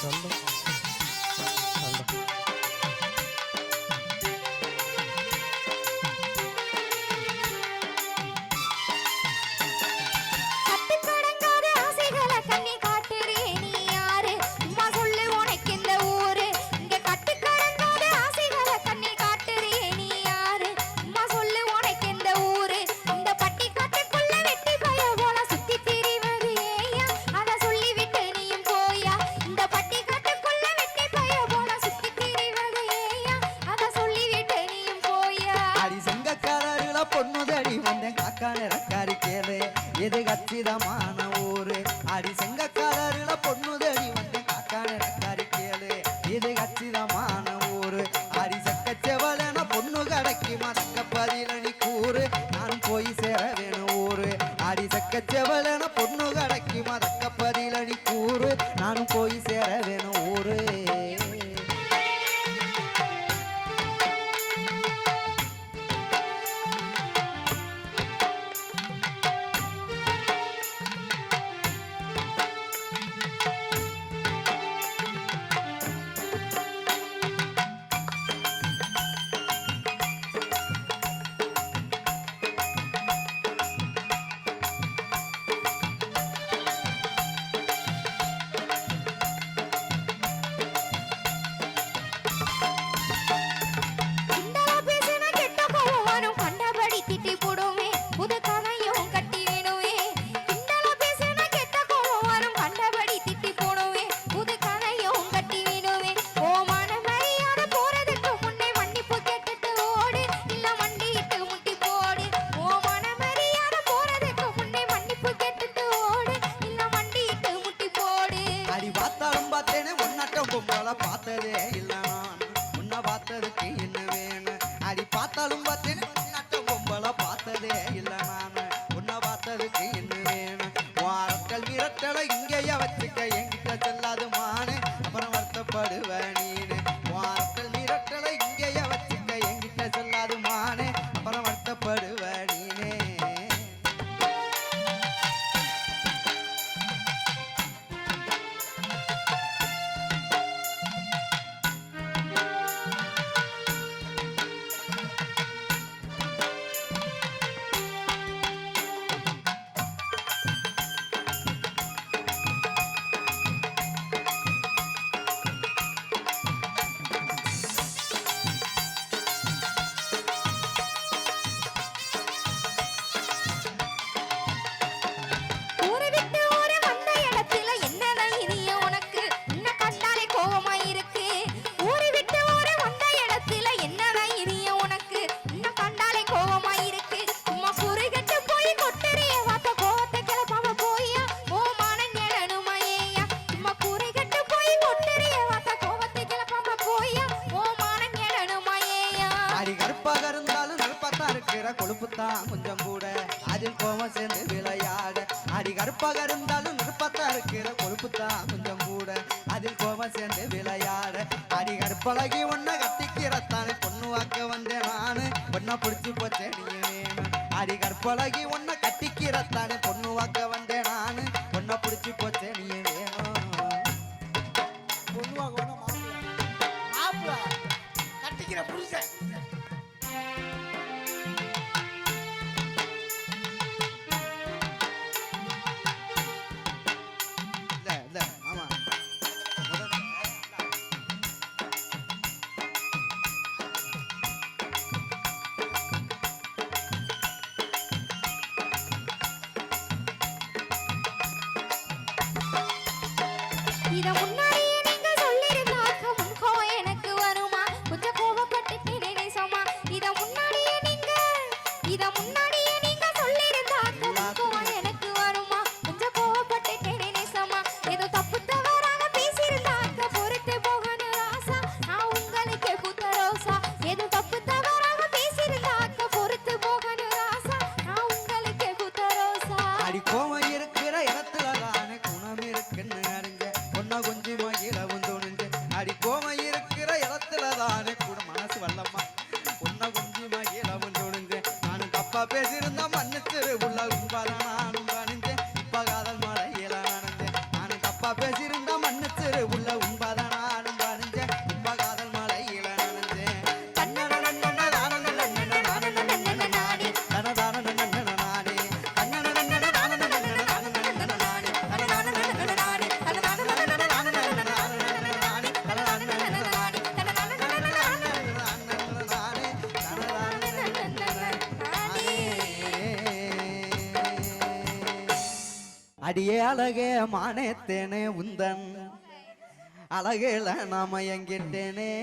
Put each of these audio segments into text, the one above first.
Shalom. புனிதமான ஊரு. அடி செங்கக்காரர்ல பொண்ணு தேடி வந்து காக்கான கறி கேளு. இது கச்சிதமான ஊரு. அடி செக்க செவலன பொண்ணு கடைக்கு மறக்க பதிலணி கூறு. நான் போய் சேர வேணும் ஊரு. அடி செக்க செவலன பொண்ணு கடைக்கு மறக்க பதிலணி கூறு. நான் போய் சேர வேணும் ஊரு. Hey. சேர்ந்து விளையாட. அடி கருப்பாக இருந்தாலும் நெருப்பத்தா இருக்கிற கொழுப்பு தான் கொஞ்சம் கூட. அதில் கோபம் சேர்ந்து விளையாட. அடி கருப்பழகி ஒன்ன கத்திக்கிறத்தானே பொண்ணு வாக்க வந்தேன் நானு. பொண்ணை பிடிச்சி போச்சே நீ வேணும் அடி கற்பழகி ஒன்ன கட்டிக்கிறத்தானே பொண்ணு வாக்க வந்தேன் நானு. பொண்ணை பிடிச்சி போச்சே நீ 이더구나. বেজে அடியே அழகே மானேத்தேனே உந்தன். அழகில் நாம எங்கிட்டேனே.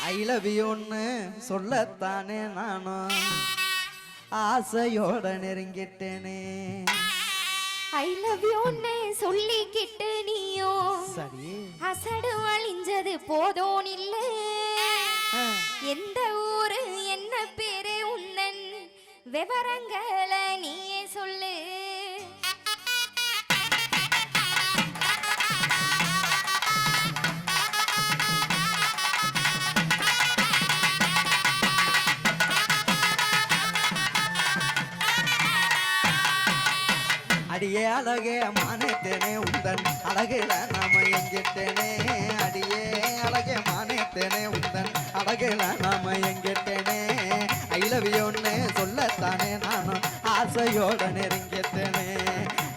ஐ லவ் யூன்னு சொல்லத்தானே நானும் ஆசையோட நெருங்கிட்டேனே. ஐ லவ் யூன்னு சொல்லிக்கிட்டு நீயோ. சரி. அசடு அழிஞ்சது போதும் இல்ல. எந்த ஊரு என்ன பேரு உன்னன் விவரங்களை நீயே சொல்லு. அடியே அழகே மானேத்தேனே உந்தன் அழகில நாம எங்கிட்டேனே. அடியே அழகே மானேத்தேனே உந்தன் அழகில நாம எங்கிட்டேனே. ஐ லவ் யூன்னு சொல்லத்தானே நானும் ஆசையோட நெருங்கிட்டேனே.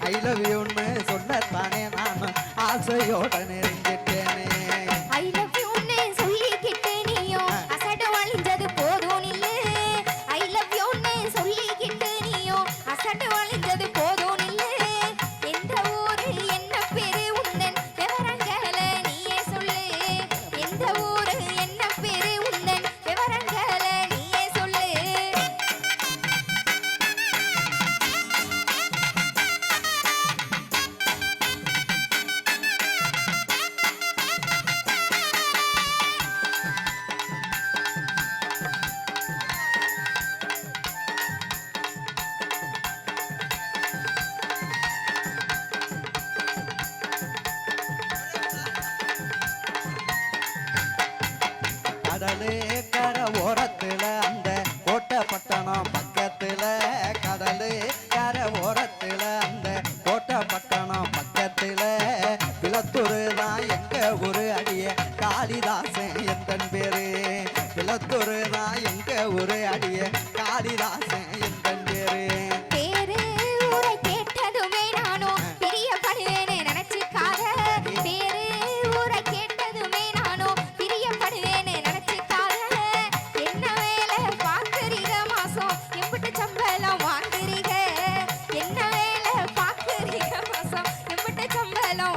ஐ லவ் யூன்னு சொல்லத்தானே நானும் ஆசையோட நெருங்கிட்டேனே கடலு കുംഭലോ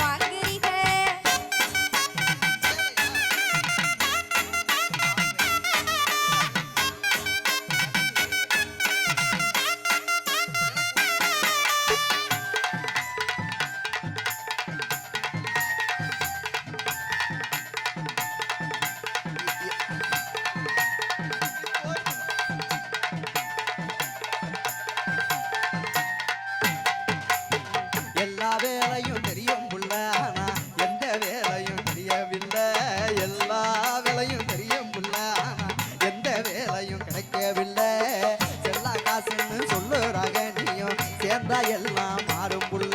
நீயும் சேர்ந்தா எல்லாம் மாறும் புள்ள.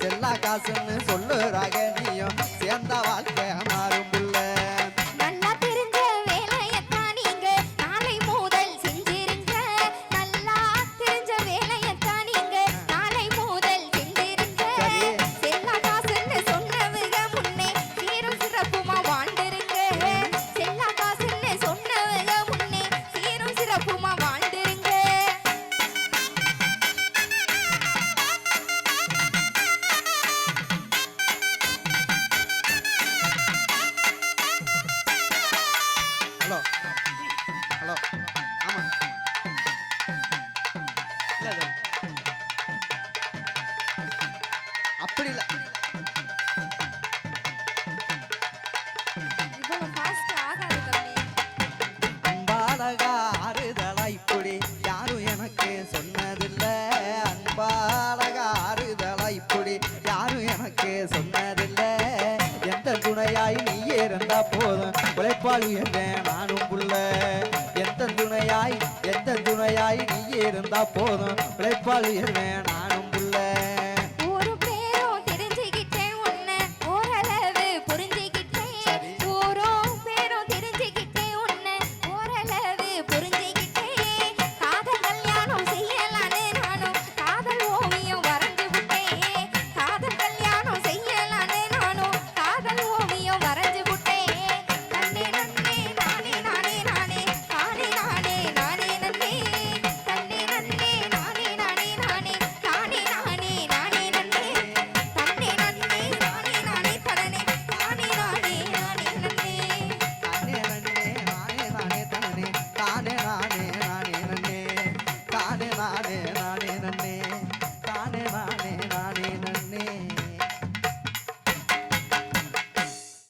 செல்லா காசுன்னு சொன்னதில்ல. எந்த துணையாய் நீயே இருந்தா போதும். உழைப்பாளி என்றேன் நானும் புள்ள. எந்த துணையாய் எந்த துணையாய் நீயே இருந்தா போதும். உழைப்பாளி என்றேன் நானும்